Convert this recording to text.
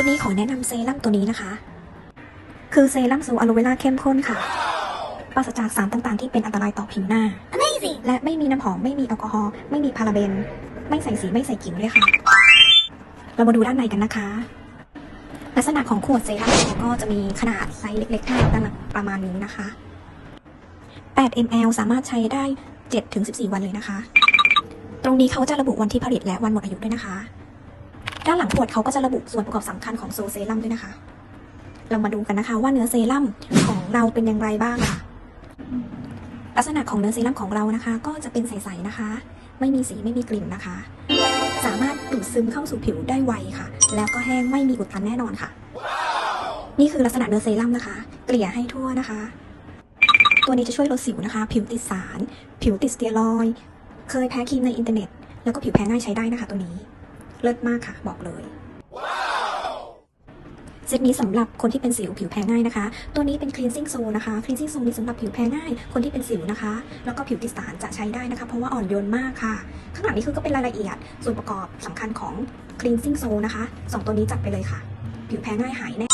วันนี้ขอแนะนำเซรั่มตัวนี้นะคะ คือเซรั่มซูอะโลเวราเข้มข้นค่ะปราศจากสารต่างๆที่เป็นอันตรายต่อผิวหน้า Amazing! และไม่มีน้ำหอม ไม่มีแอลกอฮอล์ไม่มีพาราเบน ไม่ใส่สีไม่ใส่กลิ่นด้วยค่ะ เรามาดูด้านในกันนะคะ ลักษณะของขวดเซรั่มก็จะมีขนาดไซส์เล็กๆให้ด้านหลังประมาณนี้นะคะ 8 ml สามารถใช้ได้ 7-14 วันเลยนะคะ ตรงนี้เขาจะระบุวันที่ผลิตและวันหมดอายุด้วยนะคะ ด้านหลังขวดเขาก็จะระบุส่วนประกอบสำคัญของโซเซรั่มด้วยนะคะ เรามาดูกันนะคะ ว่าเนื้อเซรั่มของเราเป็นอย่างไรบ้างค่ะ ลักษณะของเนื้อเซรั่มของเรานะคะ ก็จะเป็นใสๆนะคะ ไม่มีสีไม่มีกลิ่นนะคะ สามารถดูดซึมเข้าสู่ผิวได้ไวค่ะ แล้วก็แห้งไม่มีอุดตันแน่นอนค่ะ นี่คือลักษณะเนื้อเซรั่มนะคะ เกลี่ยให้ทั่วนะคะ ตัวนี้จะช่วยลดสิวนะคะ ผิวติดสาร ผิวติดสเตียรอย เคยแพ้ครีมในอินเทอร์เน็ต แล้วก็ผิวแพ้ง่ายใช้ได้นะคะตัวนี้ เลิศมากค่ะ บอกเลยเซตนี้สำหรับคนที่เป็นสิวผิวแพ้ง่ายนะคะ ตัวนี้เป็น cleansing zone นะคะ cleansing zone นี้สำหรับผิวแพ้ง่าย คนที่เป็นสิวนะคะ แล้วก็ผิวติดสารจะใช้ได้นะคะ เพราะว่าอ่อนโยนมากค่ะ ข้างหลังนี้คือก็เป็นรายละเอียด ส่วนประกอบสำคัญของ cleansing zone นะคะสองตัวนี้จัดไปเลยค่ะ ผิวแพ้ง่ายหายแน่